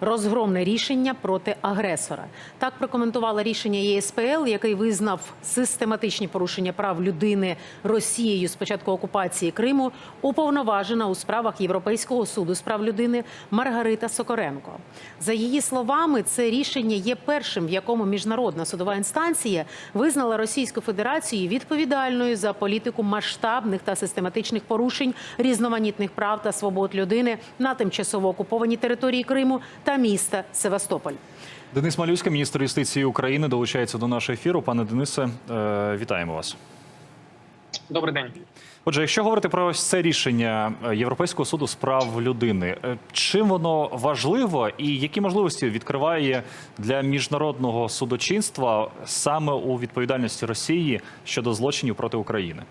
розгромне рішення проти агресора. Так прокоментувала рішення ЄСПЛ, який визнав систематичні порушення прав людини Росією з початку окупації Криму, уповноважена у справах Європейського суду з прав людини Маргарита Сокоренко. За її словами, це рішення є першим, в якому міжнародна судова інстанція визнала Російську Федерацію відповідальною за політику масштабних та систематичних порушень різноманітних прав та свобод людини на тимчасово окупованій території Криму та міста Севастополь. Денис Малюська, міністр юстиції України, долучається до нашого ефіру. Пане Денисе, е, вітаємо вас. Добрий день. Отже, якщо говорити про ось це рішення Європейського суду з прав людини, е, чим воно важливо і які можливості відкриває для міжнародного судочинства саме у відповідальності Росії щодо злочинів проти України?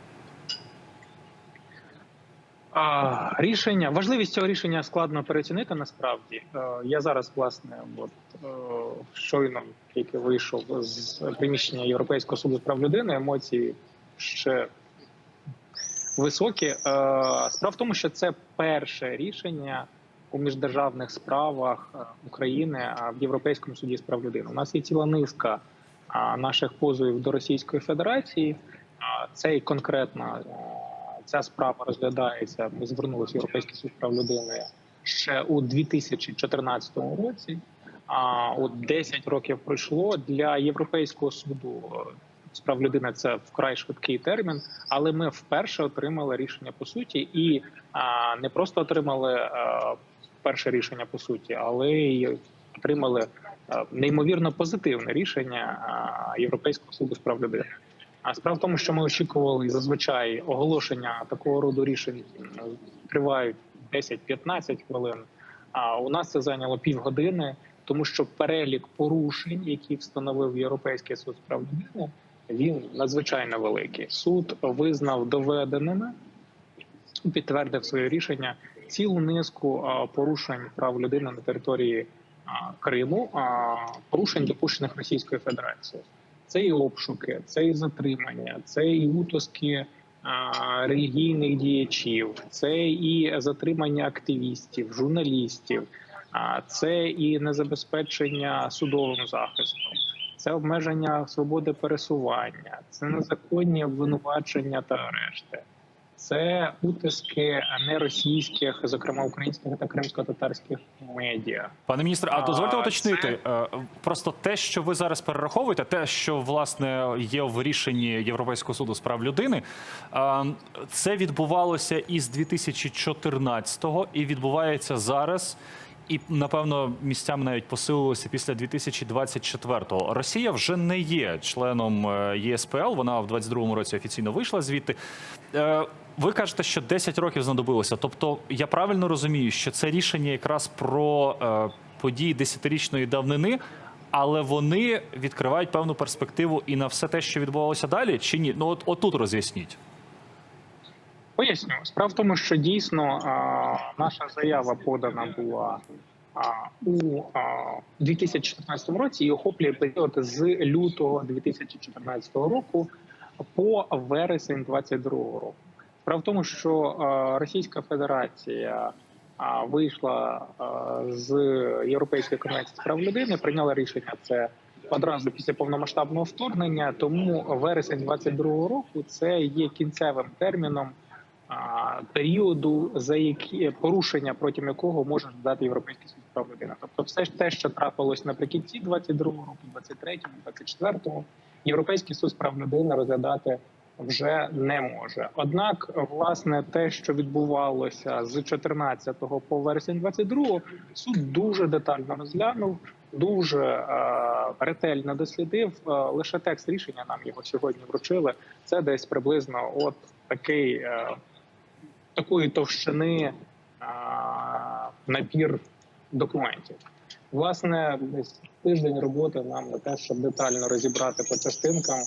Рішення важливість цього рішення складно переоцінити. Насправді Е, я зараз власне от е, щойно тільки вийшов з приміщення Європейського суду з прав людини. Емоції ще високі. Е, Справа в тому, що це перше рішення у міждержавних справах України в Європейському суді з прав людини. У нас є ціла низка наших позовів до Російської Федерації. Цей конкретно ця справа розглядається. Ми звернулися в Європейський суд прав людини ще у 2014 році. А от 10 років пройшло для європейського суду з прав людини. Це вкрай швидкий термін, але ми вперше отримали рішення по суті, і а, не просто отримали а, перше рішення по суті, але й отримали а, неймовірно позитивне рішення а, Європейського суду з прав людини. А справа в тому, що ми очікували зазвичай оголошення такого роду рішень тривають 10-15 хвилин. А у нас це зайняло півгодини, тому що перелік порушень, які встановив Європейський суд з прав людини, він надзвичайно великий. Суд визнав доведеними, підтвердив своє рішення цілу низку порушень прав людини на території Криму, порушень допущених Російською Федерацією. Це і обшуки, це і затримання, це і утиски а, релігійних діячів, це і затримання активістів, журналістів, а, це і незабезпечення судовим захистом, це обмеження свободи пересування, це незаконні обвинувачення та арешти. Це утиски неросійських, зокрема українських та кримсько-татарських медіа. Пане міністре, а дозвольте уточнити е, просто те, що ви зараз перераховуєте, те, що власне є в рішенні Європейського суду з прав людини, е, це відбувалося із 2014-го і відбувається зараз. І напевно місцями навіть посилилося після 2024-го. Росія вже не є членом е, ЄСПЛ. Вона в 22-му році офіційно вийшла звідти. Ви кажете, що 10 років знадобилося. Тобто, я правильно розумію, що це рішення якраз про е, події десятирічної давнини, але вони відкривають певну перспективу і на все те, що відбувалося далі, чи ні? Ну от отут роз'ясніть. Поясню. Справа в тому, що дійсно а, наша заява подана була а, у а, 2014 році і охоплює період з лютого 2014 року по вересень 2022 року. Справа в тому, що Російська Федерація вийшла з Європейської конвенції з прав людини, прийняла рішення це. Одразу після повномасштабного вторгнення, тому вересень 22-го року це є кінцевим терміном періоду, за які порушення протягом якого може дати європейський суд прав людини. Тобто, все ж те, що трапилось наприкінці 22-го року, 23-му, 24-му, європейський суд прав людини розглядати вже не може. Однак, власне, те, що відбувалося з 14 по вересень 22 суд дуже детально розглянув, дуже е, ретельно дослідив. Е, лише текст рішення нам його сьогодні вручили. Це десь приблизно от такий е, такої товщини е, набір документів. Власне, десь тиждень роботи нам на те, щоб детально розібрати по частинкам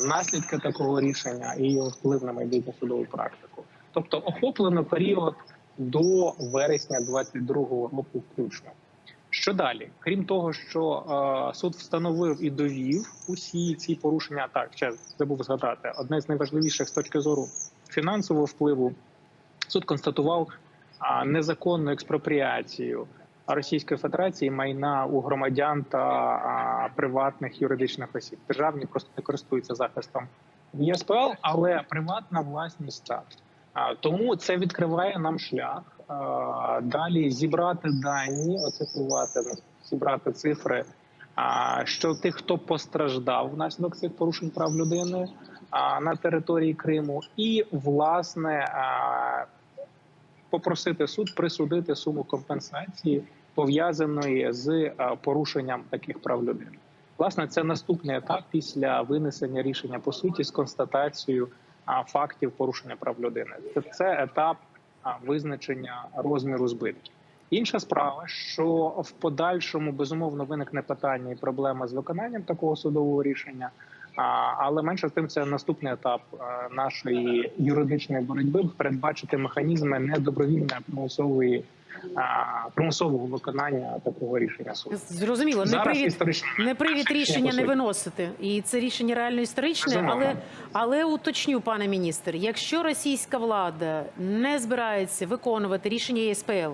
наслідки такого рішення і його вплив на майбутню судову практику. Тобто охоплено період до вересня 22-го року включно. Що далі? Крім того, що е, суд встановив і довів усі ці порушення, так ще забув згадати, одне з найважливіших з точки зору фінансового впливу. Суд констатував а, незаконну експропріацію Російської Федерації майна у громадян та приватних юридичних осіб. Державні просто не користуються захистом ЄСПЛ, але приватна власність так. Тому це відкриває нам шлях далі зібрати дані, оцифрувати, ну, зібрати цифри. А що тих, хто постраждав внаслідок цих порушень прав людини на території Криму, і власне попросити суд присудити суму компенсації пов'язаної з порушенням таких прав людини. Власне, це наступний етап після винесення рішення по суті з констатацією фактів порушення прав людини. Це, це етап визначення розміру збитків. Інша справа, що в подальшому безумовно виникне питання і проблема з виконанням такого судового рішення. Але менше з тим, це наступний етап нашої юридичної боротьби передбачити механізми недобровільної примусової примусового виконання такого рішення суду. Зрозуміло, не привід, не привід рішення не виносити. І це рішення реально історичне. Але, але уточню, пане міністр, якщо російська влада не збирається виконувати рішення ЄСПЛ,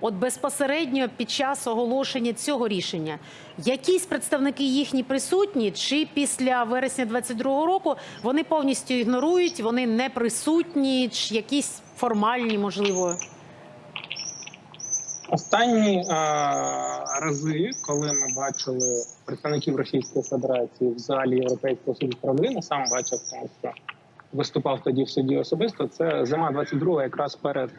от безпосередньо під час оголошення цього рішення, якісь представники їхні присутні, чи після вересня 22-го року вони повністю ігнорують, вони не присутні, чи якісь формальні, можливо. Останні е, рази, коли ми бачили представників Російської Федерації в залі Європейського суду людини, сам бачив, тому що виступав тоді в суді особисто. Це зима 22-го, якраз перед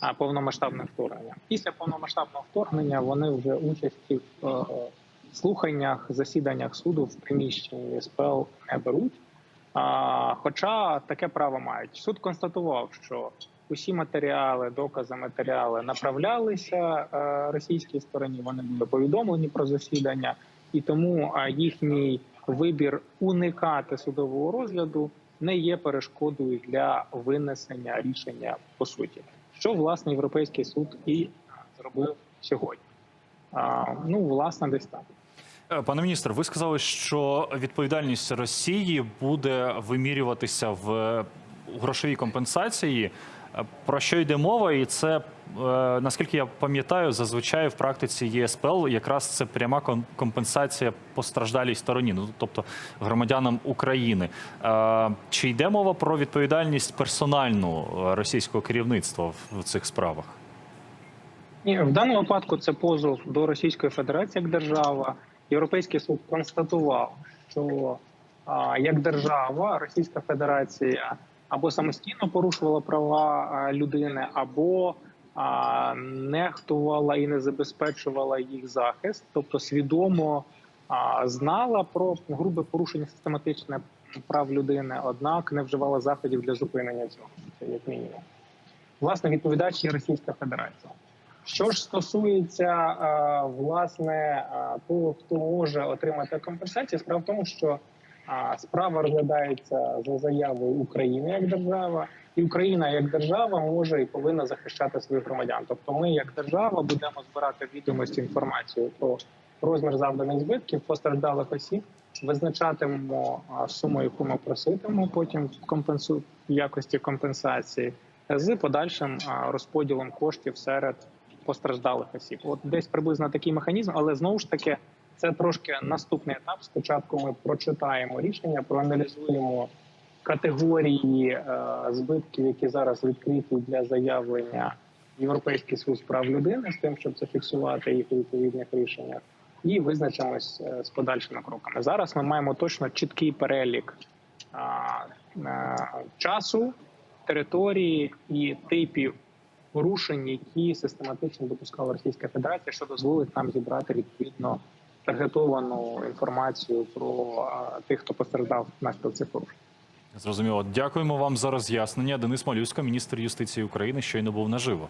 а, повномасштабним вторгненням. Після повномасштабного вторгнення вони вже участі в е, слуханнях, засіданнях суду в приміщенні СПЛ не беруть. Хоча таке право мають. Суд констатував, що усі матеріали, докази, матеріали направлялися е, російській стороні. Вони були повідомлені про засідання, і тому е, їхній вибір уникати судового розгляду не є перешкодою для винесення рішення по суті, що власне європейський суд і зробив сьогодні. Ну, власне, десь так. Е, Пане міністр, ви сказали, що відповідальність Росії буде вимірюватися в грошовій компенсації. Про що йде мова? І це, е, наскільки я пам'ятаю, зазвичай в практиці ЄСПЛ якраз це пряма компенсація постраждалій стороні, ну тобто громадянам України. Е, Чи йде мова про відповідальність персональну е, російського керівництва в- цих справах? Ні, в даному випадку це позов до Російської Федерації як держава. Європейський суд констатував, що як держава Російська Федерація або самостійно порушувала права людини, або нехтувала і не забезпечувала їх захист, тобто свідомо знала про грубе порушення систематичне прав людини, однак не вживала заходів для зупинення цього, як мінімум. Власне, відповідач є Російська Федерація. Що ж стосується власне того, хто може отримати компенсацію, справа в тому, що е, справа розглядається за заявою України як держава, і Україна як держава може і повинна захищати своїх громадян. Тобто, ми як держава будемо збирати відомості інформацію про розмір завданих збитків постраждалих осіб, визначатимемо суму, яку ми проситимемо потім компенсу в якості компенсації з подальшим розподілом коштів серед постраждалих осіб. От десь приблизно такий механізм, але знову ж таки це трошки наступний етап. Спочатку ми прочитаємо рішення, проаналізуємо категорії е, збитків, які зараз відкриті для заявлення Європейський суд прав людини з тим, щоб зафіксувати їх у відповідних рішеннях, і визначимось е, з подальшими кроками. Зараз ми маємо точно чіткий перелік а, е, часу, території і типів порушень, які систематично допускала Російська Федерація, що дозволить нам зібрати відповідно таргетовану інформацію про тих, хто постраждав внаслідок цих порушень. Зрозуміло. Дякуємо вам за роз'яснення. Денис Малюська, міністр юстиції України, щойно був наживо.